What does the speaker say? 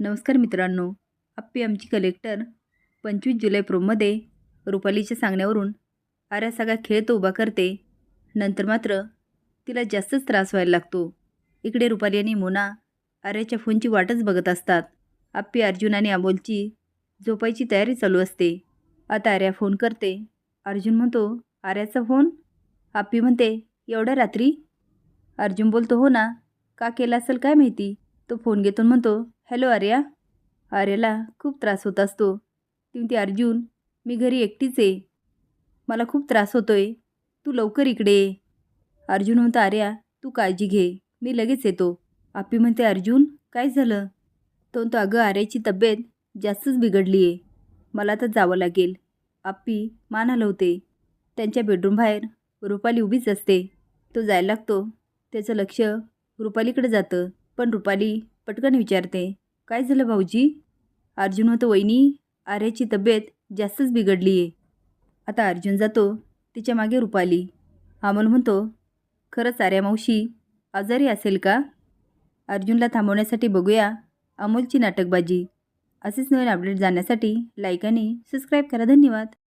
नमस्कार मित्रांनो. आप्पी आमची कलेक्टर पंचवीस जुलै प्रोमध्ये रुपालीच्या सांगण्यावरून आर्या सगळा खेळ तो उभा करते. नंतर मात्र तिला जास्तच त्रास व्हायला लागतो. इकडे रुपाली आणि मोना आर्याच्या फोनची वाटच बघत असतात. आप्पी अर्जुन आणि अमोलची झोपायची तयारी चालू असते. आता आर्या फोन करते. अर्जुन म्हणतो आर्याचा फोन? आप्पी म्हणते एवढ्या रात्री? अर्जुन बोलतो हो ना. का केला असेल काय माहिती? तो फोन घेतो म्हणतो हॅलो आर्या. आर्याला खूप त्रास होत असतो. ती अर्जुन मी घरी एकटीच आहे. मला खूप त्रास होतो आहे तू लवकर इकडे ये. अर्जुन म्हणतो आर्या तू काळजी घे. मी लगेच येतो. आप्पी म्हणते अर्जुन काय झालं? तो म्हणतो अगं आर्याची तब्येत जास्तच बिघडली आहे. मला तर जावं लागेल. आप्पी मान हलवते. त्यांच्या बेडरूम बाहेर रुपाली उभीच असते. तो जायला लागतो. त्याचं लक्ष रुपालीकडे जातं. पण रुपाली पटकन विचारते काय झालं भाऊजी? अर्जुन होतं वहिनी? आर्याची तब्येत जास्तच बिघडली आहे आता अर्जुन जातो तिच्यामागे रुपाली. अमोल म्हणतो खरंच आर्या मावशी आजारी असेल का? अर्जुनला थांबवण्यासाठी बघूया अमोलची नाटकबाजी. असेच नवीन अपडेट जाण्यासाठी लाईक आणि सबस्क्राईब करा. धन्यवाद.